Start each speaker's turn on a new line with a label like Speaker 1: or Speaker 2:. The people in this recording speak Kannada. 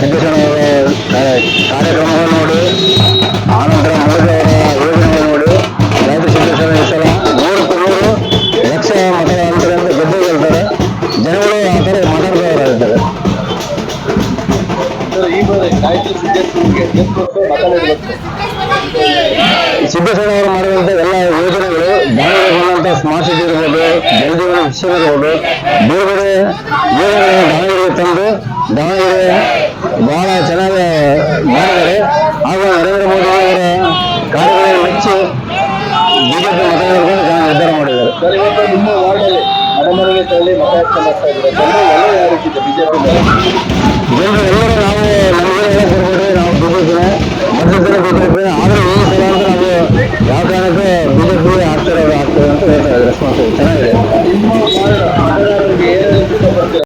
Speaker 1: ಸಿದ್ದೇಶ್ವರನವರ ಕಾರ್ಯಕ್ರಮಗಳು ನೋಡಿ ಆನಂತರ ಮೋದಿ ಯೋಜನೆಗಳು ನೋಡಿ ರೈತ ಸಿದ್ದೇಶ್ವರ ಈ ಸಲ ನೂರಕ್ಕೂ ನೂರು ಲಕ್ಷ ಮತ ಅಂತರಂತ ಗೆದ್ದು ಹೇಳ್ತಾರೆ ಜನಗಳು ಆ ಥರ ಮಾತಾಡ್ತಾಯಿದ್ದಾರೆ ಸಿದ್ದೇಶ್ವರ ಅವರು ಮಾಡಿದಂಥ ಎಲ್ಲ ಯೋಜನೆಗಳು ದಾಳಿಗೆ ಬಂದಂಥ ಸ್ಮಾರ್ಟ್ ಸಿಟಿ ಇರ್ಬೋದು ಜಲಜೀವನ ವಿಷಯ ಇರ್ಬೋದು ಬೇರೆ ಬೇರೆ ಯೋಜನೆಗಳನ್ನು ದಾವಣಗೆರೆಗೆ ತಂದು ದಾವಣಗೆರೆ ಬಹಳ ಚೆನ್ನಾಗಿ ಮಾಡಿದ್ದಾರೆ ಹಾಗೂ ನರೇಂದ್ರ ಮೋದಿ ಅವರ ಕಾರ್ಯಗಳನ್ನು ಮೆಚ್ಚಿ ಬಿಜೆಪಿ ಮತದಾರರು ನಿರ್ಧಾರ ಮಾಡಿದ್ದಾರೆ
Speaker 2: ಸರ್ ಇವತ್ತು ನಿಮ್ಮ ವಾರ್ಡಲ್ಲಿ ಮನೆಮನೆಗೆ ತಳ್ಳಿ ಮತ ಹಾಕ್ಕೊಂಡು ಹೋಗ್ತಾ ಇದ್ದಾರೆ ಜನರು ಎಲ್ಲ ಯಾವ ರೀತಿ ಇದೆ ಬಿಜೆಪಿ
Speaker 1: ಜನರು ಎಲ್ಲರೂ ನಾವು ನಮಗೆ ಹೇಳಕ್ ಬರ್ಬೇಡ್ರಿ ನಾವು ಬಿಜೆಪಿನ ಮಧ್ಯದಲ್ಲಿ ಬಿಜೆಪಿ ಆದ್ರೆ ಈ ಸಲ ಅಂದ್ರೆ ನಾವು ಯಾವ ಕಾರಣಕ್ಕೂ ಬಿಜೆಪಿ ಆಗ್ತಾರೆ ಆಗ್ತದೆ ಅಂತ ಹೇಳ್ತಾರೆ ರೆಸ್ಪಾನ್ಸ್ ಚೆನ್ನಾಗಿದೆ